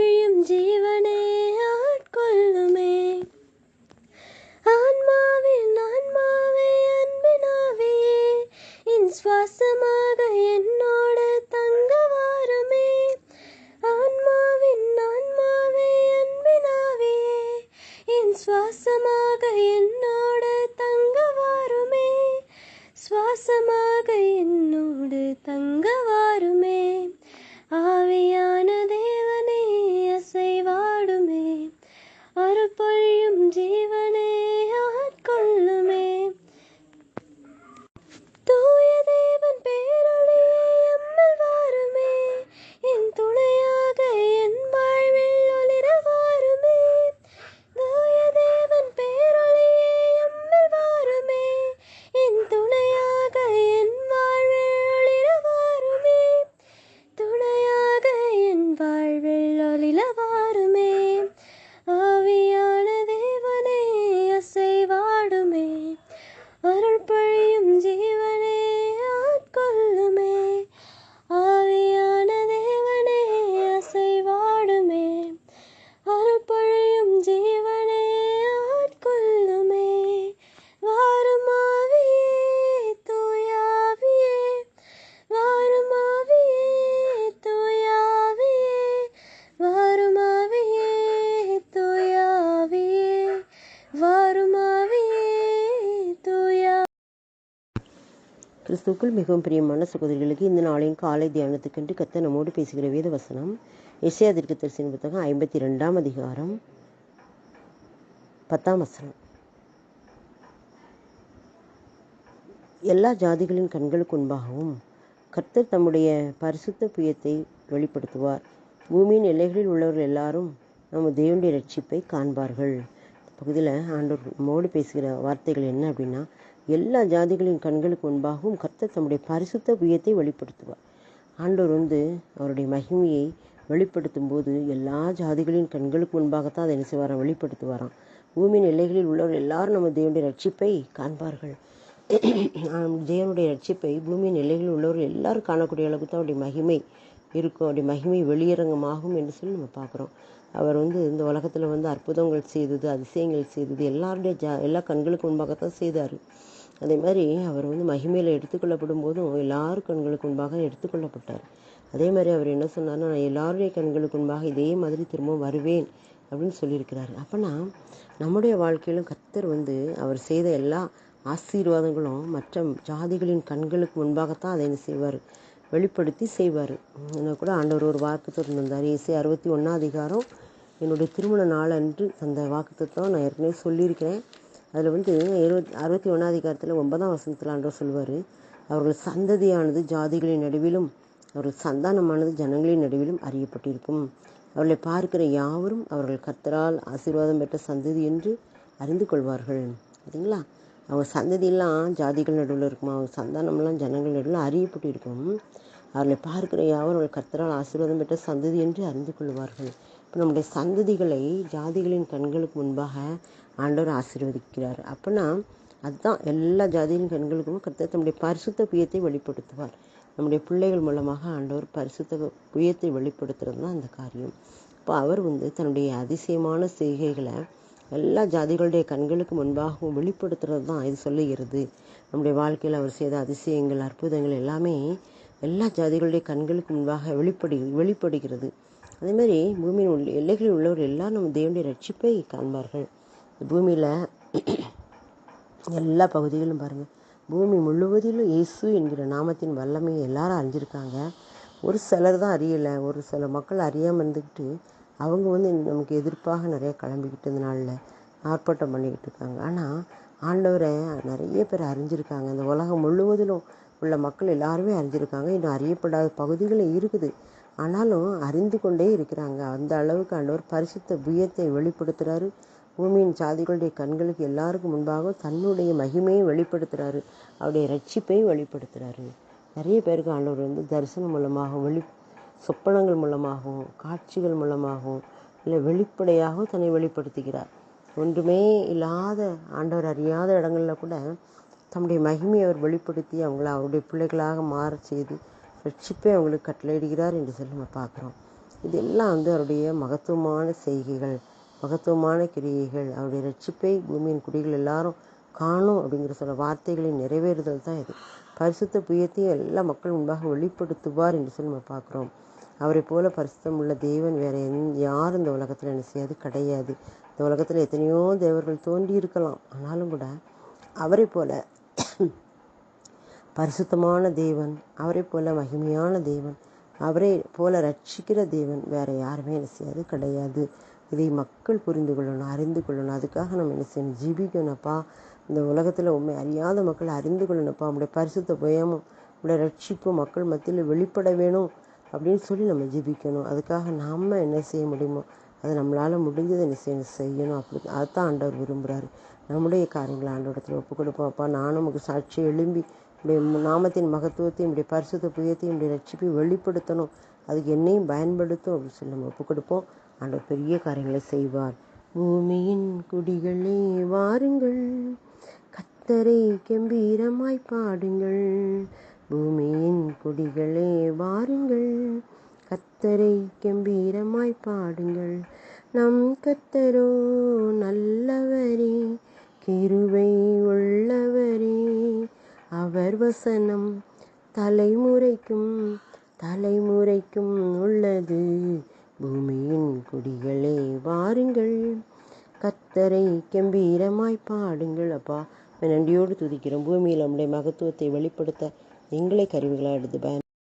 அருள் பொழியும் ஜீவனே கிறிஸ்துக்குள் மிகவும் பிரியமான சகோதரிகளுக்கு இந்த நாளையும் காலை தியானத்துக்கென்று கத்த நம்மோடு பேசுகிற வேத வசனம் எஸ்ஐயா தரிசன புத்தகம் ஐம்பத்தி ரெண்டாம் அதிகாரம் பத்தாம் வசனம். எல்லா ஜாதிகளின் கண்களுக்கு முன்பாகவும் கர்த்தர் தம்முடைய பரிசுத்த புயத்தை வெளிப்படுத்துவார். பூமியின் எல்லைகளில் உள்ளவர்கள் எல்லாரும் நம்ம தேவனுடைய ரட்சிப்பை காண்பார்கள். பகுதியில் ஆண்டவர் மோடு பேசுகிற வார்த்தைகள் என்ன அப்படின்னா எல்லா ஜாதிகளின் கண்களுக்கு முன்பாகவும் கர்த்தர் தம்முடைய பரிசுத்த புயத்தை வெளிப்படுத்துவார். ஆண்டவர் வந்து அவருடைய மகிமையை வெளிப்படுத்தும் போது எல்லா ஜாதிகளின் கண்களுக்கு முன்பாகத்தான் அதை என்ன செய்வாராம்? வெளிப்படுத்துவாராம். பூமியின் எல்லைகளில் உள்ளவர் எல்லாரும் நம்ம தேவனுடைய ரட்சிப்பை காண்பார்கள். தேவனுடைய ரட்சிப்பை பூமியின் எல்லைகளில் உள்ளவர்கள் எல்லாரும் காணக்கூடிய அளவுக்கு தான் அவருடைய மகிமை இருக்கும். அவருடைய மகிமை வெளியரங்கமாகும் என்று சொல்லி நம்ம பார்க்குறோம். அவர் வந்து இந்த உலகத்தில் வந்து அற்புதங்கள் செய்தது அதிசயங்கள் செய்தது எல்லாருடைய ஜா எல்லா கண்களுக்கு முன்பாகத்தான் செய்தார். அதே மாதிரி அவர் வந்து மகிமையில் எடுத்துக்கொள்ளப்படும் போதும் எல்லார் கண்களுக்கு முன்பாக எடுத்துக்கொள்ளப்பட்டார். அதே மாதிரி அவர் என்ன சொன்னார்னா நான் எல்லாருடைய கண்களுக்கு முன்பாக இதே மாதிரி திரும்பவும் வருவேன் அப்படின்னு சொல்லியிருக்கிறாரு. அப்போனா நம்முடைய வாழ்க்கையிலும் கர்த்தர் வந்து அவர் செய்த எல்லா ஆசீர்வாதங்களும் மற்ற ஜாதிகளின் கண்களுக்கு முன்பாகத்தான் அதை என்ன செய்வார்? வெளிப்படுத்தி செய்வார். என்ன கூட ஆண்டவர் ஒரு வாக்கு தந்தார் இசை அறுபத்தி ஒன்றாம் அதிகாரம் என்னுடைய திருமண நாள் அன்று அந்த வாக்குத்தத்தம் நான் ஏற்கனவே சொல்லியிருக்கிறேன். அதில் வந்து இருபத்தி அறுபத்தி ஒன்றாவது அதிகாரத்தில் ஒன்பதாம் வசனத்தில் ஆண்டவர் சொல்வார். அவர்கள் சந்ததியானது ஜாதிகளின் நடுவிலும் அவர்கள் சந்தானமானது ஜனங்களின் நடுவிலும் அறியப்பட்டிருக்கும். அவர்களை பார்க்கிற யாவரும் அவர்கள் கர்த்தரால் ஆசீர்வாதம் பெற்ற சந்ததி என்று அறிந்து கொள்வார்கள். சரிங்களா அவங்க சந்ததியெல்லாம் ஜாதிகள் நடுவில் இருக்குமா? அவங்க சந்தானம்லாம் ஜனங்கள் நடுவில் அறியப்பட்டு இருக்கும் அவர்களை பார்க்கிற யாவரும் அவர்கள் கர்த்தரால் ஆசீர்வாதம் பெற்ற சந்ததி என்று அறிந்து கொள்வார்கள். இப்போ நம்முடைய சந்ததிகளை ஜாதிகளின் கண்களுக்கு முன்பாக ஆண்டவர் ஆசீர்வதிக்கிறார். அப்படின்னா அதுதான் எல்லா ஜாதியின் கண்களுக்கும் கர்த்தர் தம்முடைய பரிசுத்த புயத்தை வெளிப்படுத்துவார். நம்முடைய பிள்ளைகள் மூலமாக ஆண்டவர் பரிசுத்த புயத்தை வெளிப்படுத்துறது தான் அந்த காரியம். இப்போ அவர் வந்து தன்னுடைய அதிசயமான செய்கைகளை எல்லா ஜாதிகளுடைய கண்களுக்கு முன்பாகவும் வெளிப்படுத்துறது தான் இது சொல்லுகிறது. நம்முடைய வாழ்க்கையில் அவர் செய்த அதிசயங்கள் அற்புதங்கள் எல்லாமே எல்லா ஜாதிகளுடைய கண்களுக்கு முன்பாக வெளிப்படு வெளிப்படுகிறது. அதேமாதிரி பூமியின் உள்ள எல்லைகளில் உள்ளவர் எல்லாம் நம்ம தேவனுடைய ரட்சிப்பை காண்பார்கள். பூமியில் எல்லா பகுதிகளிலும் பாருங்கள் பூமி முழுவதிலும் இயேசு என்கிற நாமத்தின் வல்லமையை எல்லாரும் அறிஞ்சிருக்காங்க. ஒரு சிலர் தான் அறியலை ஒரு சில மக்கள் அறியாமல் இருந்துக்கிட்டு அவங்க வந்து நமக்கு எதிர்ப்பாக நிறைய கிளம்பிக்கிட்டு நாளில் ஆர்ப்பாட்டம் பண்ணிக்கிட்டு இருக்காங்க. ஆனால் ஆண்டவரை நிறைய பேர் அறிஞ்சிருக்காங்க. இந்த உலகம் முழுவதிலும் உள்ள மக்கள் எல்லாருமே அறிஞ்சிருக்காங்க. இன்னும் அறியப்படாத பகுதிகளும் இருக்குது. ஆனாலும் அறிந்து கொண்டே இருக்கிறாங்க. அந்த அளவுக்கு ஆண்டவர் பரிசுத்த புயத்தை வெளிப்படுத்துகிறாரு பூமியின் சாதிகளுடைய கண்களுக்கு எல்லாருக்கும் முன்பாக தன்னுடைய மகிமையை வெளிப்படுத்துகிறாரு அவருடைய ரட்சிப்பையும் வெளிப்படுத்துகிறாரு நிறைய பேருக்கு ஆண்டவர் வந்து தரிசனம் மூலமாக வெளி சொப்பனங்கள் மூலமாகவும் காட்சிகள் மூலமாகவும் இல்லை வெளிப்படையாகவும் தன்னை வெளிப்படுத்துகிறார். ஒன்றுமே இல்லாத ஆண்டவர் அறியாத இடங்களில் கூட தம்முடைய மகிமையை அவர் வெளிப்படுத்தி அவங்கள அவருடைய பிள்ளைகளாக மாற செய்து ரட்சிப்பை அவங்களுக்கு கட்டளையிடுகிறார் என்று சொல்லி நம்ம பார்க்குறோம். இதெல்லாம் வந்து அவருடைய மகத்துவமான செய்கைகள். மகத்துவமான கிரியைகள் அவருடைய ரட்சிப்பை பூமியின் குடிகள் எல்லாரும் காணும் அப்படிங்கிற சில வார்த்தைகளின் நிறைவேறுதல் தான் இது. பரிசுத்த புயத்தையும் எல்லா மக்கள் முன்பாக வெளிப்படுத்துவார் என்று சொல்லி நம்ம பார்க்குறோம். அவரை போல பரிசுத்தம் உள்ள தேவன் வேறு எந் யாரும் இந்த உலகத்தில் என்ன செய்யாது? கிடையாது. இந்த உலகத்தில் எத்தனையோ தேவர்கள் தோண்டி இருக்கலாம். ஆனாலும் கூட அவரை போல பரிசுத்தமான தேவன் அவரை போல மகிமையான தேவன் அவரை போல ரட்சிக்கிற தேவன் வேறு யாருமே என்ன செய்யாது? கிடையாது. இதை மக்கள் புரிந்து கொள்ளணும் அறிந்து கொள்ளணும். அதுக்காக நம்ம என்ன செய்யணும்? ஜீவிக்கணும்ப்பா. இந்த உலகத்தில் உண்மை அறியாத மக்கள் அறிந்து கொள்ளணும்ப்பா. நம்முடைய பரிசுத்த பயமும் நம்முடைய ரட்சிப்பும் மக்கள் மத்தியில் வெளிப்பட வேணும் அப்படின்னு சொல்லி நம்ம ஜீவிக்கணும். அதுக்காக நாம் என்ன செய்ய முடியுமோ அது நம்மளால் முடிஞ்சதை என்ன செய்யணும்? செய்யணும். அப்படி அதுதான் ஆண்டவர் விரும்புகிறாரு நம்முடைய காரியங்களை ஆண்டவரத்தில் ஒப்பு கொடுப்போம்ப்பா நானும் நமக்கு சாட்சி எழும்பி உடைய நாமத்தின் மகத்துவத்தையும் இப்படி பரிசுத்த புயத்தையும் இப்படி ரட்சிப்பை வெளிப்படுத்தணும். அதுக்கு என்னையும் பயன்படுத்தும் அப்படின்னு சொல்லி நம்ம ஒப்பு கொடுப்போம் ஆண்டவர் பெரிய காரியங்களை செய்வார். பூமியின் குடிகளே வாருங்கள். கத்தரை கம்பீரமாய் பாடுங்கள். பூமியின் குடிகளே வாருங்கள். கத்தரை கம்பீரமாய் பாடுங்கள். நம் கத்தரோ நல்லவரே கிருவை உள்ளவரே. அவர் வசனம் தலைமுறைக்கும் தலைமுறைக்கும் உள்ளது. பூமியின் குடிகளே வாருங்கள். கத்தரை கம்பீரமாய் பாடுங்கள். அப்பா நன்றியோடு துதிக்கிறோம். பூமியில் நம்முடைய மகத்துவத்தை வெளிப்படுத்த எங்களை கருவிகளாக எடுத்து பயன்